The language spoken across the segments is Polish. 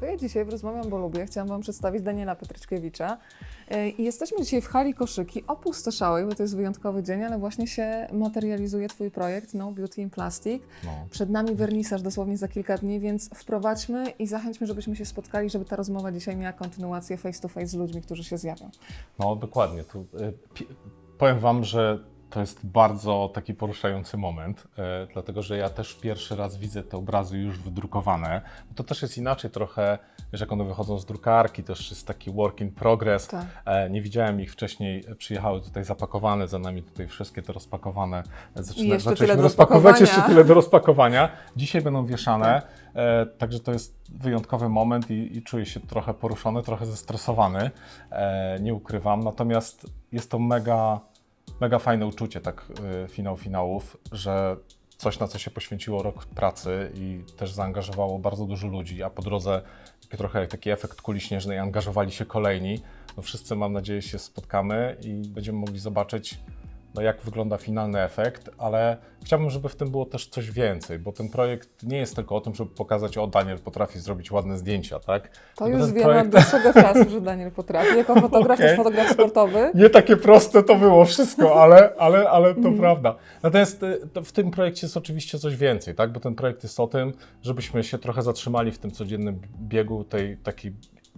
To ja dzisiaj w Rozmawiam, bo lubię. Chciałam Wam przedstawić Daniela Petryczkiewicza. Yy, I jesteśmy dzisiaj w hali koszyki opustoszałej, bo to jest wyjątkowy dzień, ale właśnie się materializuje Twój projekt No Beauty in Plastic. No. Przed nami wernisaż dosłownie za kilka dni, więc wprowadźmy i zachęćmy, żebyśmy się spotkali, żeby ta rozmowa dzisiaj miała kontynuację face to face z ludźmi, którzy się zjawią. No dokładnie. Tu, y, powiem Wam, że to jest bardzo taki poruszający moment, y, dlatego że ja też pierwszy raz widzę te obrazy już wydrukowane. To też jest inaczej trochę, wiesz, jak one wychodzą z drukarki, to już jest taki work in progress. Tak. E, Nie widziałem ich wcześniej, przyjechały tutaj zapakowane, za nami tutaj wszystkie te rozpakowane. Zaczyna, I jeszcze zaczęliśmy tyle do rozpakować, rozpakowania. jeszcze tyle do rozpakowania. Dzisiaj będą wieszane, e, także to jest wyjątkowy moment i, i czuję się trochę poruszony, trochę zestresowany, e, nie ukrywam. Natomiast jest to mega, mega fajne uczucie, tak e, finał finałów, że coś, na co się poświęciło rok pracy i też zaangażowało bardzo dużo ludzi, a po drodze trochę jak taki efekt kuli śnieżnej, angażowali się kolejni. No wszyscy, mam nadzieję, się spotkamy i będziemy mogli zobaczyć, no jak wygląda finalny efekt, ale chciałbym, żeby w tym było też coś więcej, bo ten projekt nie jest tylko o tym, żeby pokazać, o Daniel potrafi zrobić ładne zdjęcia, tak? To już ten wiemy projekt- od dłuższego czasu, że Daniel potrafi. Jako fotograf, też fotograf sportowy. Nie takie proste to było wszystko, ale, ale, ale to Mhm. prawda. Natomiast y, w tym projekcie jest oczywiście coś więcej, tak? Bo ten projekt jest o tym, żebyśmy się trochę zatrzymali w tym codziennym biegu tej takiej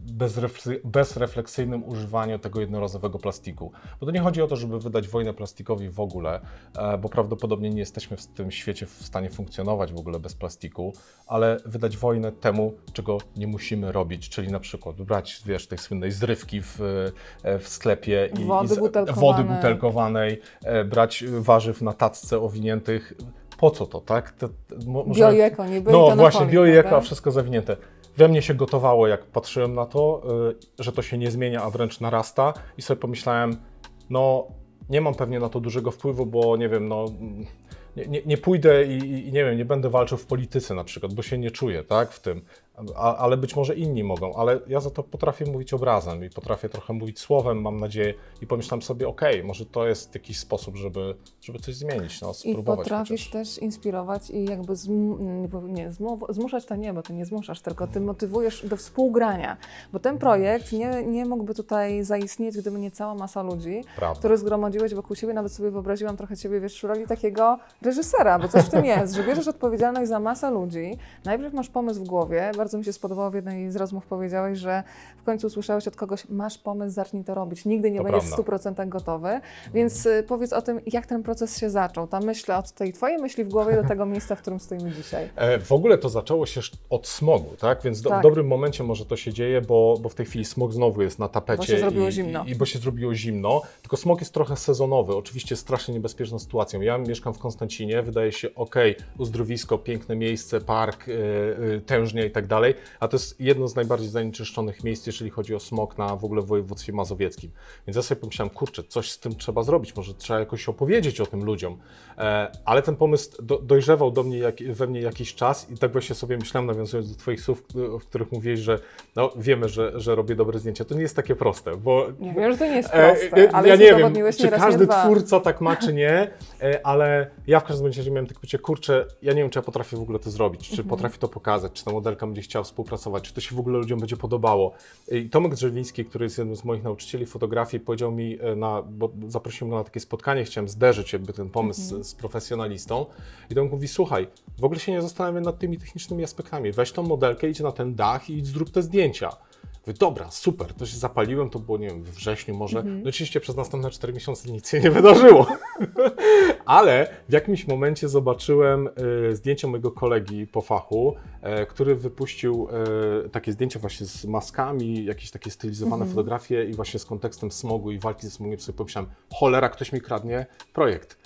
bezrefle- bezrefleksyjnym używaniu tego jednorazowego plastiku. Bo to nie chodzi o to, żeby wydać wojnę plastikowi w ogóle, e, bo prawdopodobnie nie jesteśmy w tym świecie w stanie funkcjonować w ogóle bez plastiku, ale wydać wojnę temu, czego nie musimy robić, czyli na przykład brać, wiesz, tej słynnej zrywki w, e, w sklepie i Wody i butelkowane. wody butelkowanej, e, brać warzyw na tacce owiniętych. Po co to, tak? To, to, mo- może- Bioeko, niby i no właśnie, bioeko, a prawda? wszystko zawinięte. We mnie się gotowało, jak patrzyłem na to, y, że to się nie zmienia, a wręcz narasta i sobie pomyślałem, no nie mam pewnie na to dużego wpływu, bo nie wiem, no nie, nie, pójdę i- i nie wiem, nie będę walczył w polityce na przykład, bo się nie czuję, tak, w tym. A, ale być może inni mogą, ale ja za to potrafię mówić obrazem i potrafię trochę mówić słowem, mam nadzieję, i pomyślałem sobie, okej, może to jest jakiś sposób, żeby, żeby coś zmienić, no, I spróbować potrafisz chociaż. też inspirować i jakby zm, nie, zmuszać to nie, bo ty nie zmuszasz, tylko ty motywujesz do współgrania. Bo ten projekt nie, nie mógłby tutaj zaistnieć, gdyby nie cała masa ludzi, Prawda. które zgromadziłeś wokół siebie. Nawet sobie wyobraziłam trochę ciebie, wiesz, w roli takiego reżysera, bo coś w tym jest, że bierzesz odpowiedzialność za masę ludzi. Najpierw masz pomysł w głowie. Bardzo mi się spodobało w jednej z rozmów powiedziałeś, że w końcu usłyszałeś od kogoś, masz pomysł, zacznij to robić. Nigdy nie To będziesz prawda. w 100% gotowy. Więc y, powiedz o tym, jak ten proces się zaczął. Ta myśl od tej twojej myśli w głowie do tego miejsca, w którym stoimy dzisiaj. E, W ogóle to zaczęło się od smogu, tak? Więc do, Tak. w dobrym momencie może to się dzieje, bo, bo w tej chwili smog znowu jest na tapecie. Bo się zrobiło i, zimno. I, bo się zrobiło zimno. Tylko smog jest trochę sezonowy. Oczywiście strasznie niebezpieczną sytuacją. Ja mieszkam w Konstancinie, wydaje się ok, uzdrowisko, piękne miejsce, park, y, y, tężnia i tak dalej, a to jest jedno z najbardziej zanieczyszczonych miejsc, jeżeli chodzi o smog na w ogóle w województwie mazowieckim. Więc ja sobie pomyślałem, kurczę, coś z tym trzeba zrobić, może trzeba jakoś opowiedzieć o tym ludziom. E, ale ten pomysł do, dojrzewał do mnie jak, we mnie jakiś czas i tak właśnie sobie myślałem, nawiązując do Twoich słów, w których mówiłeś, że no, wiemy, że, że robię dobre zdjęcia. To nie jest takie proste, bo Nie wiem, że to nie jest E, proste, e, ale ja nie wiem, czy każdy twórca tak ma, czy nie, e, ale ja w każdym razie miałem takie poczucie, kurczę, ja nie wiem, czy ja potrafię w ogóle to zrobić, czy Mhm. potrafię to pokazać, czy ta modelka będzie chciała współpracować, czy to się w ogóle ludziom będzie podobało. I Tomek Drzewiński, który jest jednym z moich nauczycieli fotografii, powiedział mi, e, na, bo zaprosiłem go na takie spotkanie, chciałem zderzyć jakby ten pomysł Mhm. z, z profesjonalistą i Tomek mówi, słuchaj, w ogóle się nie zastanawiam nad tymi technicznymi aspektami, weź tą modelkę, idź na ten dach i zrób te zdjęcia. Mówię, dobra, super, to się zapaliłem, to było, nie wiem, we wrześniu może. Mhm. No oczywiście przez następne 4 miesiące nic się nie wydarzyło. Ale w jakimś momencie zobaczyłem e, zdjęcie mojego kolegi po fachu, e, który wypuścił e, takie zdjęcia właśnie z maskami, jakieś takie stylizowane Mhm. fotografie i właśnie z kontekstem smogu i walki ze smogiem sobie pomyślałem, cholera, ktoś mi kradnie projekt.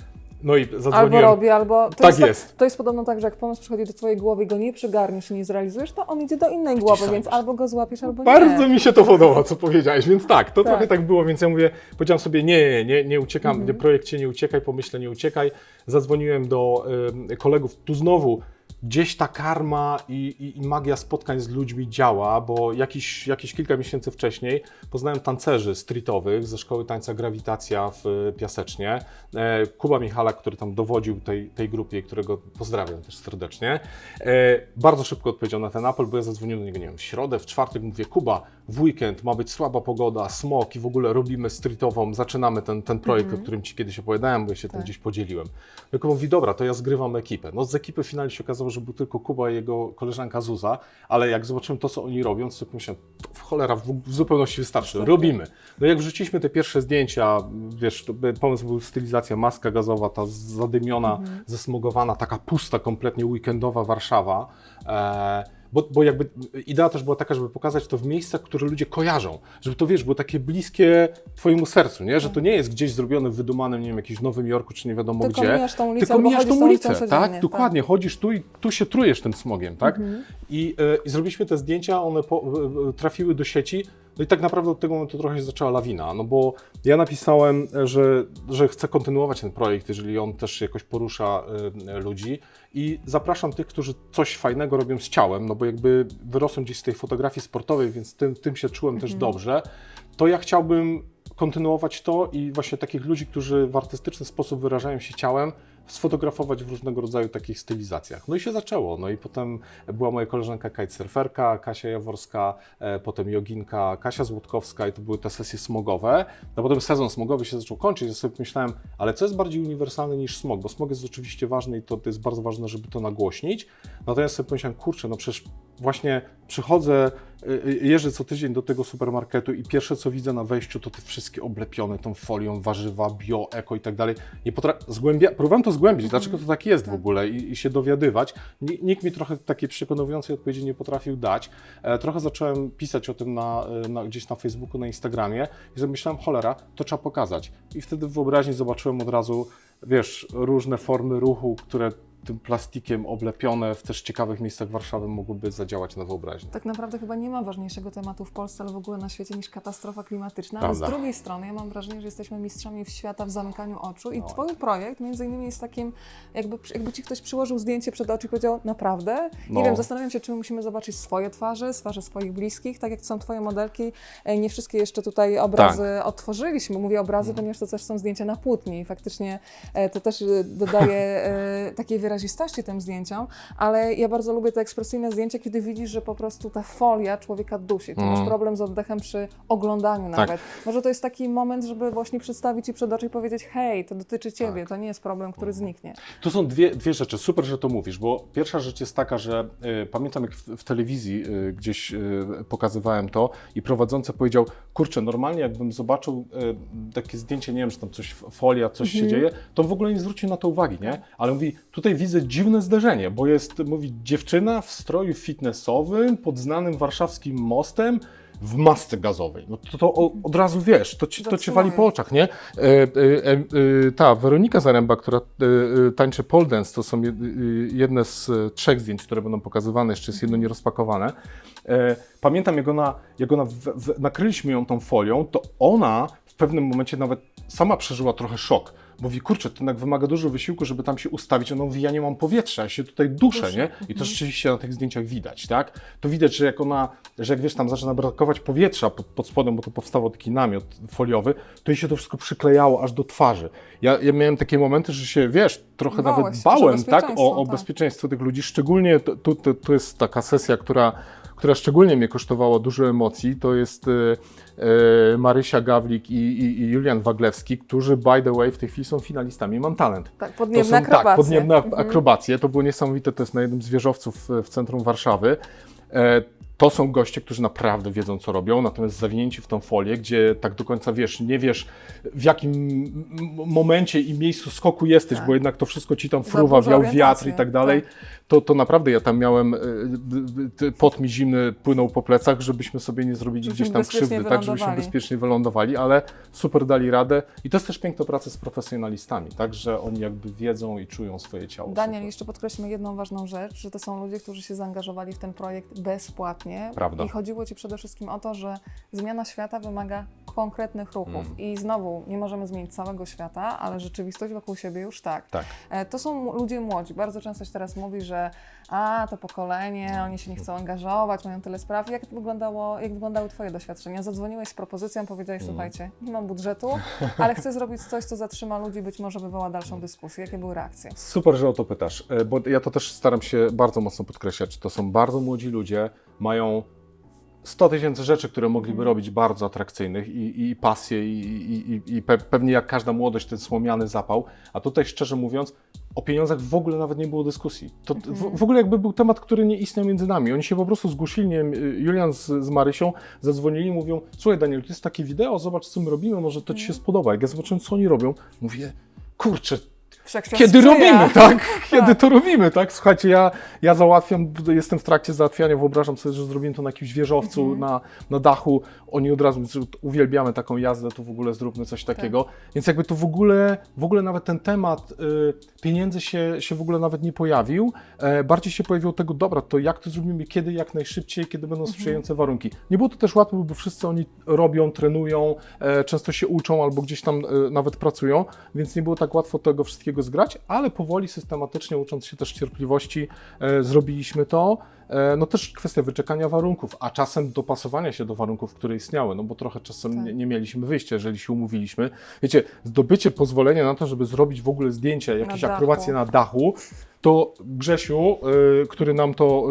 No i zadzwoniłem. Albo robi, albo. To Tak jest, jest. To jest podobno tak, że jak pomysł przychodzi do Twojej głowy i go nie przygarniesz i nie zrealizujesz, to on idzie do innej głowy, więc albo go złapiesz, albo Bardzo nie. mi się to podoba, co powiedziałeś, więc tak, to Tak. trochę tak było, więc ja mówię, powiedziałam sobie, nie, nie, nie, nie uciekam, Mhm. nie, projekcie nie uciekaj, pomyślę, nie uciekaj. Zadzwoniłem do y, kolegów, tu znowu gdzieś ta karma i, i, i magia spotkań z ludźmi działa, bo jakiś, jakieś kilka miesięcy wcześniej poznałem tancerzy streetowych ze szkoły tańca Grawitacja w e, Piasecznie. E, Kuba Michalak, który tam dowodził tej, tej grupie, którego pozdrawiam też serdecznie, e, bardzo szybko odpowiedział na ten apel, bo ja zadzwoniłem do niego, nie wiem, w środę, w czwartek, mówię, Kuba, w weekend ma być słaba pogoda, smog i w ogóle robimy streetową, zaczynamy ten, ten projekt, o którym Ci kiedyś opowiadałem, bo ja się Tak. gdzieś podzieliłem. Kuba mówi, dobra, to ja zgrywam ekipę. No z ekipy finalnie się okazało, że był tylko Kuba i jego koleżanka Zuza, ale jak zobaczyłem to, co oni robią, to pomyślałem, to w cholera w, w zupełności wystarczy, Super. robimy. No jak wrzuciliśmy te pierwsze zdjęcia, wiesz, pomysł był stylizacja, maska gazowa, ta zadymiona, zesmogowana, taka pusta, kompletnie weekendowa Warszawa. E, bo, bo jakby idea też była taka, żeby pokazać to w miejscach, które ludzie kojarzą. Żeby to, wiesz, było takie bliskie twojemu sercu, nie? Że to nie jest gdzieś zrobione w wydumanym, nie wiem, jakimś Nowym Jorku, czy nie wiadomo Tylko gdzie. mijasz tą ulicę tylko mijasz tą ulicę, tak? tak. Dokładnie, chodzisz tu i tu się trujesz tym smogiem, tak? Mhm. I, e, I zrobiliśmy te zdjęcia, one po, e, e, trafiły do sieci. No i tak naprawdę od tego momentu trochę się zaczęła lawina, no bo ja napisałem, że, że chcę kontynuować ten projekt, jeżeli on też jakoś porusza e, ludzi i zapraszam tych, którzy coś fajnego robią z ciałem, no bo jakby wyrosłem gdzieś z tej fotografii sportowej, więc tym, tym się czułem też dobrze, to ja chciałbym kontynuować to i właśnie takich ludzi, którzy w artystyczny sposób wyrażają się ciałem, sfotografować w różnego rodzaju takich stylizacjach. No i się zaczęło. No i potem była moja koleżanka kitesurferka, Kasia Jaworska, e, potem joginka Kasia Złotkowska i to były te sesje smogowe. No potem sezon smogowy się zaczął kończyć, ja sobie myślałem, ale co jest bardziej uniwersalne niż smog? Bo smog jest oczywiście ważny i to, to jest bardzo ważne, żeby to nagłośnić. Natomiast sobie pomyślałem, kurczę, no przecież właśnie przychodzę, jeżdżę co tydzień do tego supermarketu i pierwsze co widzę na wejściu to te wszystkie oblepione tą folią, warzywa, bio, eko i tak dalej. Nie potra- zgłębia- próbowałem to zgłębić, dlaczego to tak jest w ogóle i, i się dowiadywać. Ni- Nikt mi trochę takiej przekonującej odpowiedzi nie potrafił dać. E, trochę zacząłem pisać o tym na, e, na, gdzieś na Facebooku, na Instagramie i sobie myślałem, cholera, to trzeba pokazać. I wtedy w wyobraźni zobaczyłem od razu, wiesz, różne formy ruchu, które tym plastikiem oblepione w też ciekawych miejscach Warszawy mogłyby zadziałać na wyobraźnię. Tak naprawdę chyba nie ma ważniejszego tematu w Polsce, ale w ogóle na świecie niż katastrofa klimatyczna. Ale z drugiej strony ja mam wrażenie, że jesteśmy mistrzami w świata w zamykaniu oczu i No. Twój projekt między innymi jest takim, jakby, jakby Ci ktoś przyłożył zdjęcie przed oczy i powiedział, naprawdę? Nie No. wiem, zastanawiam się, czy my musimy zobaczyć swoje twarze, twarze swoich bliskich, tak jak są Twoje modelki. E, Nie wszystkie jeszcze tutaj obrazy Tak. otworzyliśmy. Mówię obrazy, Mhm. ponieważ to też są zdjęcia na płótnie i faktycznie e, to też e, dodaje takiej wyrazistości tym zdjęciom, ale ja bardzo lubię te ekspresyjne zdjęcia, kiedy widzisz, że po prostu ta folia człowieka dusi. Ty Mm. masz problem z oddechem przy oglądaniu Tak. nawet. Może to jest taki moment, żeby właśnie przedstawić Ci przed oczy i powiedzieć, hej, to dotyczy Ciebie, Tak. to nie jest problem, który zniknie. Tu są dwie, dwie rzeczy. Super, że to mówisz, bo pierwsza rzecz jest taka, że y, pamiętam jak w, w telewizji y, gdzieś y, pokazywałem to i prowadzący powiedział, kurczę, normalnie jakbym zobaczył y, takie zdjęcie, nie wiem, czy tam coś, folia, coś się dzieje, to w ogóle nie zwrócił na to uwagi, nie? Ale mówi, tutaj widzę dziwne zderzenie, bo jest, mówi, dziewczyna w stroju fitnessowym pod znanym warszawskim mostem, w masce gazowej. No to, to o- od razu wiesz, to ci, to ci wali po oczach, nie? E, e, e, ta Weronika Zaręba, która e, e, tańczy pole dance, to są e, jedne z e, trzech zdjęć, które będą pokazywane, jeszcze jest jedno nierozpakowane. E, pamiętam, jak ona, jak ona w, w, nakryliśmy ją tą folią, to ona w pewnym momencie nawet sama przeżyła trochę szok. Mówi, kurczę, to jednak wymaga dużo wysiłku, żeby tam się ustawić. Ona mówi, ja nie mam powietrza, ja się tutaj duszę, nie? I to rzeczywiście na tych zdjęciach widać, tak? To widać, że jak ona, że jak wiesz, tam zaczyna brakować powietrza pod, pod spodem, bo to powstawał taki namiot foliowy, to jej się to wszystko przyklejało aż do twarzy. Ja, ja miałem takie momenty, że się, wiesz, trochę Bałeś nawet bałem, tak? O, o tak. bezpieczeństwo tych ludzi. Szczególnie to, to, to jest taka sesja, która, która szczególnie mnie kosztowała dużo emocji. To jest e, e, Marysia Gawlik i, i, i Julian Waglewski, którzy, by the way, w tej chwili są finalistami Mam Talent. Tak, podniebne są, akrobacje. Tak, podniebne Mhm. akrobacje. To było niesamowite, to jest na jednym z wieżowców w- w centrum Warszawy. To są goście, którzy naprawdę wiedzą, co robią, natomiast zawinięci w tą folię, gdzie tak do końca wiesz, nie wiesz w jakim momencie i miejscu skoku jesteś, Tak. bo jednak to wszystko ci tam fruwa, wiał wiatr i tak dalej, to, to naprawdę ja tam miałem, e, pot mi zimny płynął po plecach, żebyśmy sobie nie zrobili Żebyśmy gdzieś tam krzywdy, tak, żebyśmy bezpiecznie wylądowali, ale super dali radę i to jest też piękno pracy z profesjonalistami, tak, że oni jakby wiedzą i czują swoje ciało. Daniel, Super. jeszcze podkreślmy jedną ważną rzecz, że to są ludzie, którzy się zaangażowali w ten projekt bezpłatnie. Nie? Prawda. I chodziło Ci przede wszystkim o to, że zmiana świata wymaga konkretnych ruchów. Mm. I znowu, nie możemy zmienić całego świata, ale rzeczywistość wokół siebie już tak. Tak. E, To są ludzie młodzi. Bardzo często się teraz mówi, że a, to pokolenie, oni się nie chcą angażować, mają tyle spraw. Jak wyglądało, jak wyglądały Twoje doświadczenia? Zadzwoniłeś z propozycją, powiedziałeś, Mm. słuchajcie, nie mam budżetu, ale chcę zrobić coś, co zatrzyma ludzi, być może wywoła dalszą dyskusję. Jakie były reakcje? Super, że o to pytasz, e, bo ja to też staram się bardzo mocno podkreślać. To są bardzo młodzi ludzie, mają 100 tysięcy rzeczy, które mogliby Mhm. robić bardzo atrakcyjnych i, i pasje, i, i, i, i pe, pewnie jak każda młodość, ten słomiany zapał. A tutaj szczerze mówiąc, o pieniądzach w ogóle nawet nie było dyskusji. To Mhm. w, w ogóle jakby był temat, który nie istniał między nami. Oni się po prostu zgłosili, nie wiem, Julian z, z Marysią, zadzwonili i mówią, słuchaj Daniel, to jest takie wideo, zobacz co my robimy, może to Ci się Mhm. spodoba. Jak ja zobaczyłem, co oni robią, mówię, kurczę, kiedy robimy, tak? Kiedy to robimy, tak? Słuchajcie, ja, ja załatwiam, jestem w trakcie załatwiania, wyobrażam sobie, że zrobimy to na jakimś wieżowcu, Mhm. na, na dachu. Oni od razu uwielbiamy taką jazdę, to w ogóle zróbmy coś Tak. takiego. Więc jakby to w ogóle, w ogóle nawet ten temat y, pieniędzy się, się w ogóle nawet nie pojawił. E, bardziej się pojawiło tego, dobra, to jak to zrobimy, kiedy, jak najszybciej, kiedy będą Mhm. sprzyjające warunki. Nie było to też łatwe, bo wszyscy oni robią, trenują, e, często się uczą albo gdzieś tam e, nawet pracują, więc nie było tak łatwo tego wszystkiego zgrać, ale powoli, systematycznie, ucząc się też cierpliwości, e, zrobiliśmy to. E, No też kwestia wyczekania warunków, a czasem dopasowania się do warunków, które istniały, no bo trochę czasem Tak. nie, nie mieliśmy wyjścia, jeżeli się umówiliśmy. Wiecie, zdobycie pozwolenia na to, żeby zrobić w ogóle zdjęcia, jakieś akrobacje na dachu, to Grzesiu, y, który nam to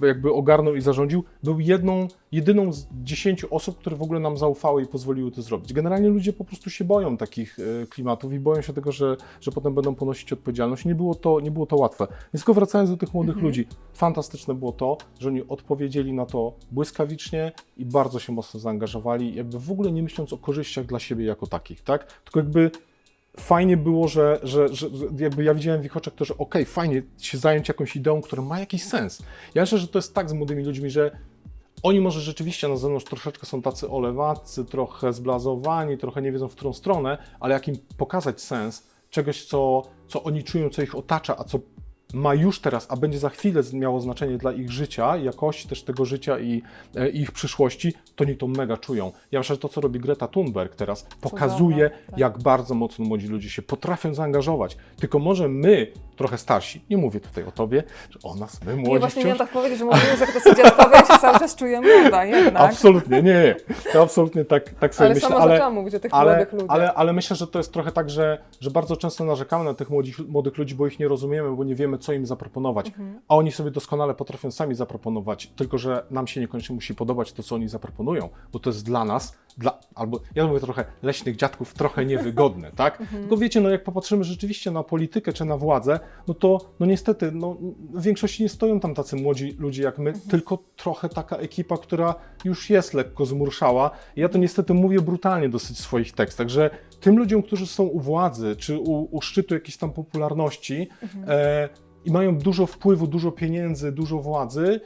y, y, jakby ogarnął i zarządził, był jedną, jedyną z dziesięciu osób, które w ogóle nam zaufały i pozwoliły to zrobić. Generalnie ludzie po prostu się boją takich klimatów i boją się tego, że, że potem będą ponosić odpowiedzialność. Nie było to, nie było to łatwe. Więc tylko wracając do tych młodych Mhm. ludzi, fantastyczne było to, że oni odpowiedzieli na to błyskawicznie i bardzo się mocno zaangażowali, jakby w ogóle nie myśląc o korzyściach dla siebie jako takich, tak? Tylko jakby fajnie było, że, że, że jakby ja widziałem w ich oczach to, że okej, fajnie się zająć jakąś ideą, która ma jakiś sens. Ja myślę, że to jest tak z młodymi ludźmi, że oni może rzeczywiście na zewnątrz troszeczkę są tacy olewacy, trochę zblazowani, trochę nie wiedzą w którą stronę, ale jak im pokazać sens czegoś, co, co oni czują, co ich otacza, a co ma już teraz, a będzie za chwilę miało znaczenie dla ich życia, jakości też tego życia i, e, i ich przyszłości, to oni to mega czują. Ja myślę, że to, co robi Greta Thunberg teraz, pokazuje, tak. jak bardzo mocno młodzi ludzie się potrafią zaangażować. Tylko może my, trochę starsi, nie mówię tutaj o tobie, że o nas, my Nie, młodzi właśnie wciąż... miałam tak powiedzieć, że mówimy, że tacy dziadkowie ja się cały czas czuję młoda jednak. Absolutnie, nie, nie. To absolutnie tak, tak sobie Ale myślę, sama ale, zaczęłam mówić o tych ale, młodych ludziach. ale, ale myślę, że to jest trochę tak, że, że bardzo często narzekamy na tych młodych, młodych ludzi, bo ich nie rozumiemy, bo nie wiemy, co im zaproponować. Mhm. A oni sobie doskonale potrafią sami zaproponować, tylko że nam się niekoniecznie musi podobać to, co oni zaproponują, bo to jest dla nas, dla, albo ja mówię trochę leśnych dziadków, trochę niewygodne, tak? Mhm. Tylko wiecie, no jak popatrzymy rzeczywiście na politykę czy na władzę, no to no niestety, no, w większości nie stoją tam tacy młodzi ludzie jak my, Mhm. tylko trochę taka ekipa, która już jest lekko zmurszała. I ja to niestety mówię brutalnie dosyć w swoich tekstach, że tym ludziom, którzy są u władzy, czy u, u szczytu jakiejś tam popularności Mhm. e, i mają dużo wpływu, dużo pieniędzy, dużo władzy,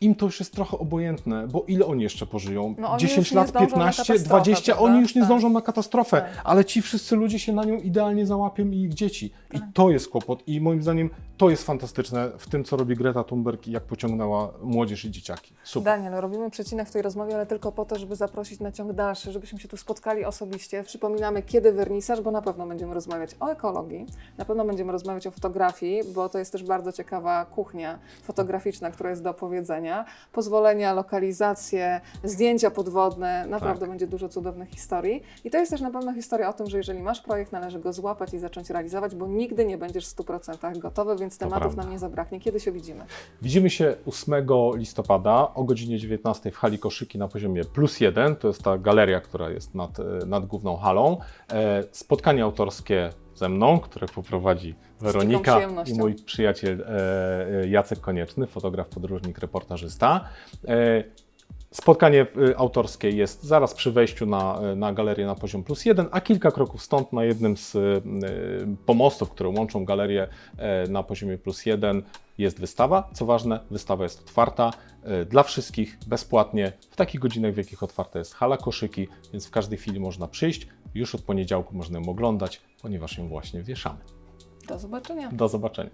im to już jest trochę obojętne, bo ile oni jeszcze pożyją? No oni 10 już nie lat, zdążą na 15, katastrofę, 20, prawda? oni już nie Tak. zdążą na katastrofę, Tak. ale ci wszyscy ludzie się na nią idealnie załapią i ich dzieci. I Tak. to jest kłopot i moim zdaniem to jest fantastyczne w tym, co robi Greta Thunberg i jak pociągnęła młodzież i dzieciaki. Super. Daniel, robimy przecinek w tej rozmowie, ale tylko po to, żeby zaprosić na ciąg dalszy, żebyśmy się tu spotkali osobiście. Przypominamy, kiedy wernisaż, bo na pewno będziemy rozmawiać o ekologii, na pewno będziemy rozmawiać o fotografii, bo to jest też bardzo ciekawa kuchnia fotograficzna, która jest do opowiedzenia. Pozwolenia, lokalizacje, zdjęcia podwodne, naprawdę Tak. będzie dużo cudownych historii. I to jest też na pewno historia o tym, że jeżeli masz projekt, należy go złapać i zacząć realizować, bo nigdy nie będziesz w 100% gotowy, więc tematów nam nie zabraknie. Kiedy się widzimy? Widzimy się 8 listopada o godzinie 19 w hali Koszyki na poziomie plus jeden. To jest ta galeria, która jest nad, nad główną halą. E, Spotkanie autorskie ze mną, które poprowadzi Weronika i mój przyjaciel e, e, Jacek Konieczny, fotograf, podróżnik, reportażysta. E, Spotkanie autorskie jest zaraz przy wejściu na, na galerię na poziom plus jeden, a kilka kroków stąd na jednym z pomostów, które łączą galerię na poziomie plus jeden jest wystawa. Co ważne, wystawa jest otwarta dla wszystkich, bezpłatnie, w takich godzinach, w jakich otwarta jest hala koszyki, więc w każdej chwili można przyjść. Już od poniedziałku można ją oglądać, ponieważ ją właśnie wieszamy. Do zobaczenia. Do zobaczenia.